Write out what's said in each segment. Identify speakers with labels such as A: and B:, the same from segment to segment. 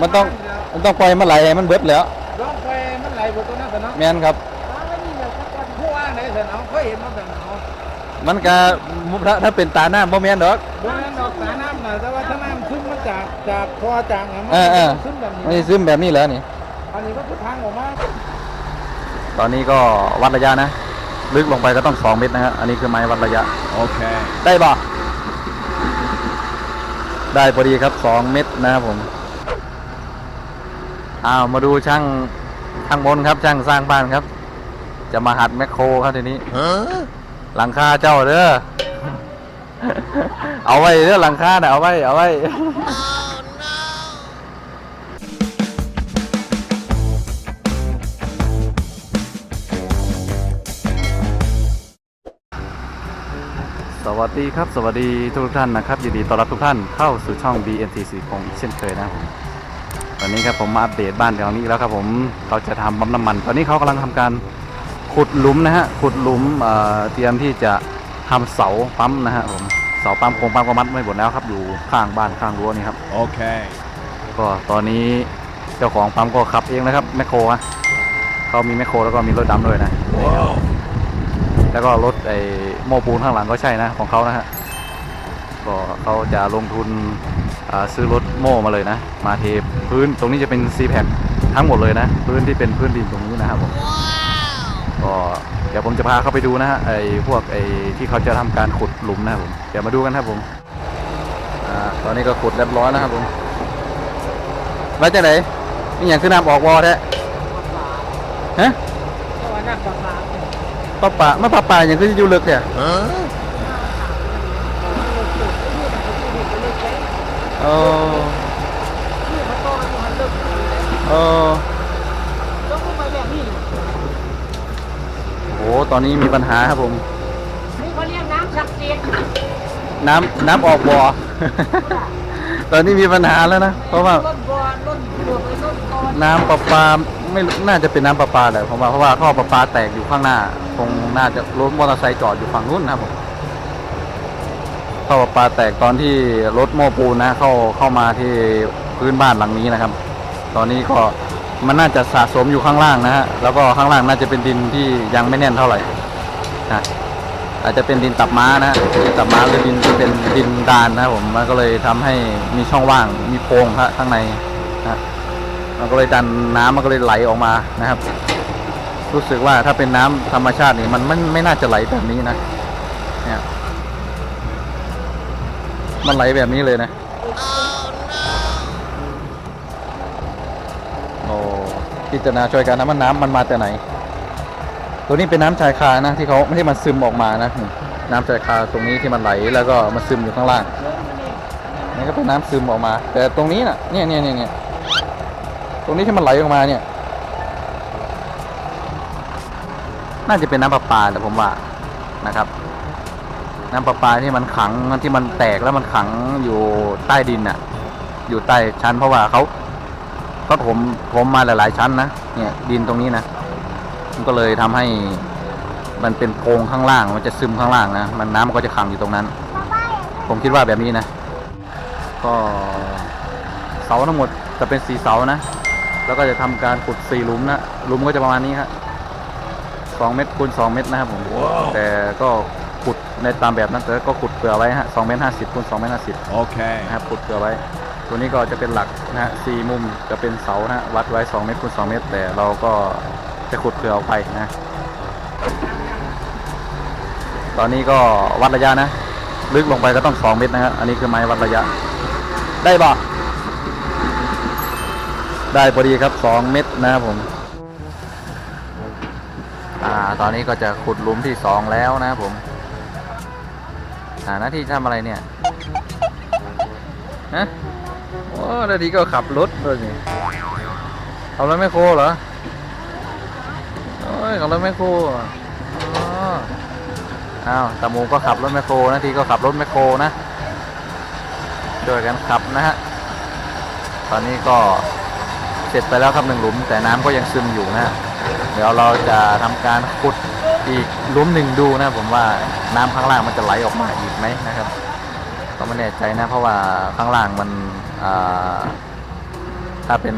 A: มันต้องมันต้องปล่อยมันไหลให้มันเบิดแล้ว
B: ร้องไฟมันไหลบนตัวนั้นแต่เนาะ
A: แม่นครับ
B: ผู้ว่างไหนแต่เนาะเคยเห็นมันแต่เนาะ
A: มันก็ถ้าถ้าเป็นตาหน้าบ่แม่นดอก
B: บนนั้นดอกสาน้ำน่ะแต่ว่าถ้าน้ำซึมมันจากจากคอจากะมัน
A: เออเออ
B: ซึมแบบ
A: มัน
B: นี้
A: สิซึมแบบนี้แล้วนี่
B: อันนี้ก็คือทางออกมา
A: ตอนนี้ก็วัดระยะนะ ลึกลงไปก็ต้อง 2 เมตรนะฮะอันนี้คือไม้วัดระยะ
B: Okay.
A: ได้บ่ได้พอดีครับ 2 เมตรนะครับผม อ้าวมาดูช่างช่างบนครับช่างสร้างบ้านครับ จะมาหัดแมคโครครับทีนี้หลังคาเจ้าเด้อเอาไว้เด้อหลังคาน่ะเอาไว้เอาไว้สวัสดีครับ สวัสดีทุกท่านนะครับยินดีต้อนรับทุกท่านเข้าสู่ช่อง BNTC ของอีกเช่นเคยนะครับผม ตอนนี้ครับผมมาอัปเดตบ้านแถวนี้อีกแล้วครับผมเขาจะทำปั๊มน้ำมัน ตอนนี้เขากำลังทำการขุดหลุมนะฮะขุดหลุมเอ่อเตรียมที่จะทำเสาปั๊มนะฮะผมเสาปั๊มโครงปั๊มก็มัดไม่หมดแล้วครับอยู่ข้างบ้านข้างรั้วนี่ครับ
B: Okay.
A: ก็ตอนนี้เจ้าของปั๊มก็ขับเองนะครับแมคโครอะเขามีแมคโครแล้วก็มีรถดำด้วยนะ
B: Wow.
A: แล้วก็รถไอ้โม้ปูนข้างหลังก็ใช่นะของเขานะฮะก็เขาจะลงทุนอ่า ซื้อรถโม่มาเลยนะ มาเทพื้นตรงนี้จะเป็นซีแพคทั้งหมดเลยนะ พื้นที่เป็นพื้นดินตรงนี้นะครับผมก็เดี๋ยวผมจะพาเข้าไปดูนะฮะไอ้พวกไอ้ที่เขาจะทำการขุดหลุมนะครับผมเดี๋ยวมาดูกันครับผมอ่าตอนนี้ก็ขุดเรียบร้อยนะครับผมแล้วจะไหนนี่อย่างขึ้นน้ำออกวอแท้ฮะ
B: เพราะว่าน้ำปลาปลา
A: ปลาป่าไม่ปลาป่าอย่างขึ้นอยู่ลึกเนี่ย เออเออโอ้ตอนนี้มีปัญหาครับผม
C: นี่เขาเรียกน้ำศักดิ์สิทธิ์
A: น้ำน้ำออกบ่อ ตอนนี้มีปัญหาแล้วนะ เพราะว่า
C: ล้นบอลล้นเบือกไปล้นกอน
A: น้ำประปาไม่รู้น่าจะเป็นน้ำประปาแหละผมว่าเพราะว่าท่อประปาแตกอยู่ข้างหน้า คงน่าจะรถมอเตอร์ไซค์จอดอยู่ฝั่งนู้นนะครับผม ท่อประปาแตกตอนที่รถโม้ปูนนะเข้าเข้ามาที่พื้นบ้านหลังนี้นะครับ ตอนนี้ก็มันน่าจะสะสมอยู่ข้างล่างนะฮะแล้วก็ข้างล่างน่าจะเป็นดินที่ยังไม่แน่นเท่าไหร่นะอาจจะเป็นดินตับม้านะดินตับม้าหรือดินที่เป็นดินดานนะผมมันก็เลยทำให้มีช่องว่างมีโพรงครับข้างในนะมันก็เลยดันน้ำมันก็เลยไหลออกมานะครับ รู้สึกว่าถ้าเป็นน้ำธรรมชาตินี่มันไม่ไม่น่าจะไหลแบบนี้นะเนี่ย มันไหลแบบนี้เลยนะ โอ้พิจารณาช่วยกันนะมันน้ำมันมาแต่ไหน ตัวนี้เป็นน้ำชายคานะที่เขาไม่ที่มันซึมออกมานะ น้ำชายคาตรงนี้ที่มันไหลแล้วก็มันซึมอยู่ข้างล่าง นี่ก็เป็นน้ำซึมออกมา แต่ตรงนี้น่ะ เนี่ยเนี่ยเนี่ยเนี่ยตรงนี้ที่มันไหลออกมาเนี่ย น่าจะเป็นน้ำประปาแต่ผมว่านะครับ น้ำประปาที่มันขังที่มันแตกแล้วมันขังอยู่ใต้ดินน่ะ อยู่ใต้ชั้นเพราะว่าเขาก็ถมถมมาหลายๆชั้นนะเนี่ยดินตรงนี้นะมันก็เลยทำให้มันเป็นโพรงข้างล่าง มันจะซึมข้างล่างนะมันน้ำมันก็จะขังอยู่ตรงนั้น ผมคิดว่าแบบนี้นะ ก็เสาทั้งหมดจะเป็นสีเสานะ แล้วก็จะทำการขุดสี่หลุมนะหลุมก็จะประมาณนี้ครับสองเมตรคูณสองเมตรนะครับผม แต่ก็ขุด ในตามแบบนั้นแต่ก็ขุดเผื่อไว้ฮะสองเมตรห้าสิบคูณสองเมตรห้าสิบ
B: Okay.
A: นะครับขุดเผื่อไว้ ตัวนี้ก็จะเป็นหลักนะฮะสี่มุมจะเป็นเสานะฮะวัดไว้สองเมตรคูณสองเมตร แต่เราก็จะขุดเผื่อออกไปนะ ตอนนี้ก็วัดระยะนะ ลึกลงไปก็ต้องสองเมตรนะฮะอันนี้คือไม้วัดระยะ ได้บ่ได้พอดีครับ2เม็ดนะครับผมอ่าตอนนี้ก็จะขุดหลุมที่2แล้วนะครับผมอ่าหน้าที่ทำอะไรเนี่ยฮะโอ้หน้าที่ก็ขับรถด้วยนี่ขับรถไม่โครเหรอโอ้ยขับรถไม่โครอ๋ออ้าวตามูก็ขับรถแมคโครหน้าที่ก็ขับรถแมคโครนะช่วยกันขับนะฮะตอนนี้ก็เสร็จไปแล้วครับหนึ่งหลุม แต่น้ำก็ยังซึมอยู่นะ เดี๋ยวเราจะทำการขุด อีกหลุมหนึ่งดูนะผมว่าน้ำข้างล่างมันจะไหลออกมาอีกไหมนะครับก็ไม่แน่ใจนะเพราะว่าข้างล่างมันอ่าถ้าเป็น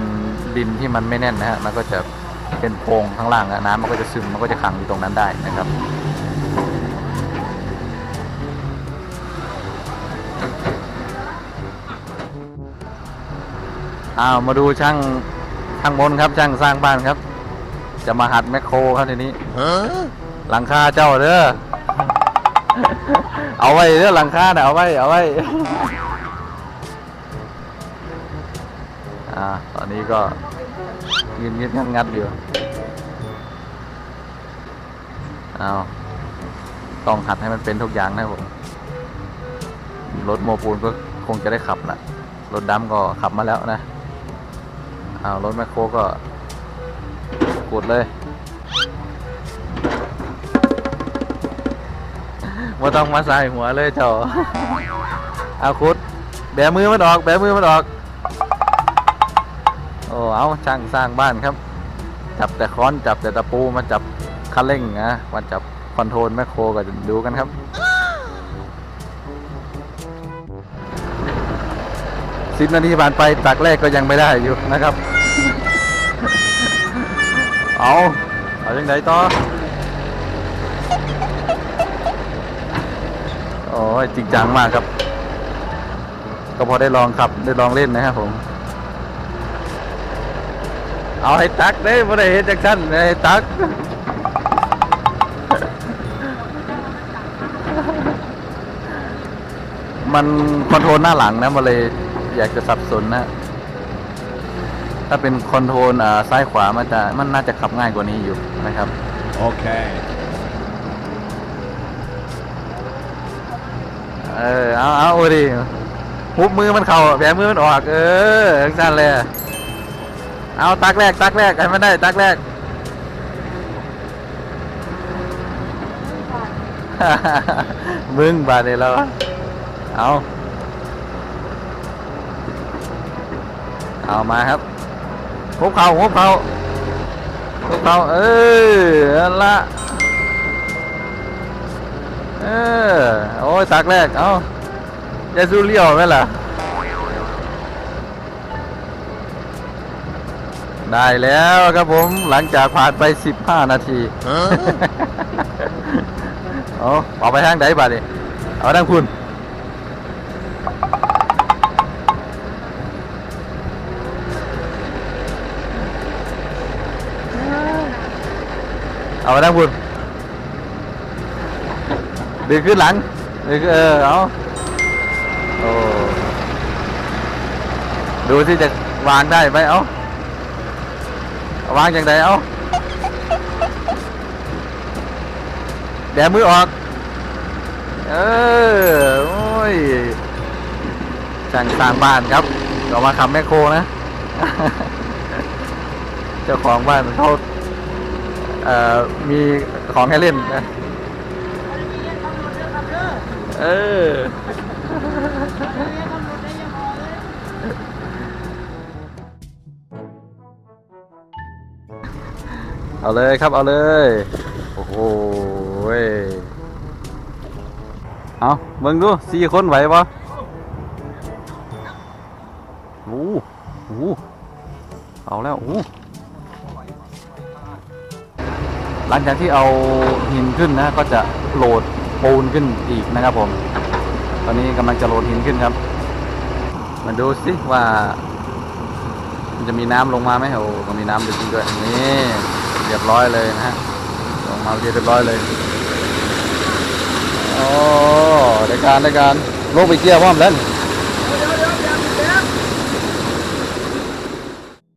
A: ดินที่มันไม่แน่นนะฮะมันก็จะเป็นโพรงข้างล่างอะน้ำมันก็จะซึมมันก็จะขังอยู่ตรงนั้นได้นะครับอ้าวมาดูช่างช่างบนครับช่างสร้างบ้านครับ จะมาหัดแมคโครครับทีนี้ หลังคาเจ้าเด้อเอาไว้เด้อหลังคาเนี่ยเอาไว้เอาไว้อ่าตอนนี้ก็ยืนยืนงัดงัดอยู่เอาต้องหัดให้มันเป็นทุกอย่างนะผมรถโมปูนก็คงจะได้ขับละรถดำก็ขับมาแล้วนะเอารถแมคโครก็กดเลย ว่าต้องมาใส่หัวเลยเจ้าเอาคุด แบมือมันออก แบมือมันออก โอ้เอาช่างสร้างบ้านครับ จับแต่ค้อนจับแต่ตะปูมาจับคันเร่งนะมาจับคอนโทรลแมคโครก็ดูกันครับสิบนาทีผ่านไปตักแรกก็ยังไม่ได้อยู่นะครับ เอา เอายังไงต่อ โอยจริงจังมากครับ ก็พอได้ลองขับได้ลองเล่นนะครับผม เอาให้ตักได้พอได้เห็นจากท่านให้ตักมันคอนโทรลหน้าหลังนะมันเลยอยากจะสับสนนะ ถ้าเป็นคอนโทรลอ่าซ้ายขวามันจะมันน่าจะขับง่ายกว่านี้อยู่นะครับ
B: Okay.
A: เเออเอาเอาโอ้ดิหุบมือมันเข่าแบมือมันออก เออทั้งสั้นเลยเอาตักแรกตักแรกให้มันได้ตักแรกมึงบาดเลยแล้วเอาเอามาครับหุบเข่าหุบเข่าหุบเข่าเออละ ออโอ้ยตักแรก เอายาซูเลียวไหมล่ะ ได้แล้วครับผม หลังจากผ่านไป 15 นาที เอาเอาไปทางไหนบ้าดิเอาทางคุณเอาไปทางคุณ ดึงขึ้นหลังดึงขึ้นเออเอาโอ้ดูที่จะวางได้ไหมเอาเอาวางอย่างไรเอาแดมือออก เออ โอ้ยช่างสร้างบ้านครับเรามาขับแมคโครนะ เจ้าของบ้านเขาเอ่อมีของให้เล่นนะ เออ เอาเลยครับเอาเลย โอ้โหเว้ยเอาเบิ่งดูสี่คนไหวปะโอ้โหเอาแล้วโอ้หลังจากที่เอาหินขึ้นนะก็จะโหลด ปูนขึ้นอีกนะครับผม ตอนนี้กำลังจะโลนหินขึ้นครับ มาดูสิว่า มันจะมีน้ำลงมาไหมโอ้ก็มีน้ำจริงด้วยนี่เรียบร้อยเลยนะฮะลงมาเรียบร้อยเลยโอ้ได้การได้การลงไปเกี่ยวพร้อมแล้วนี่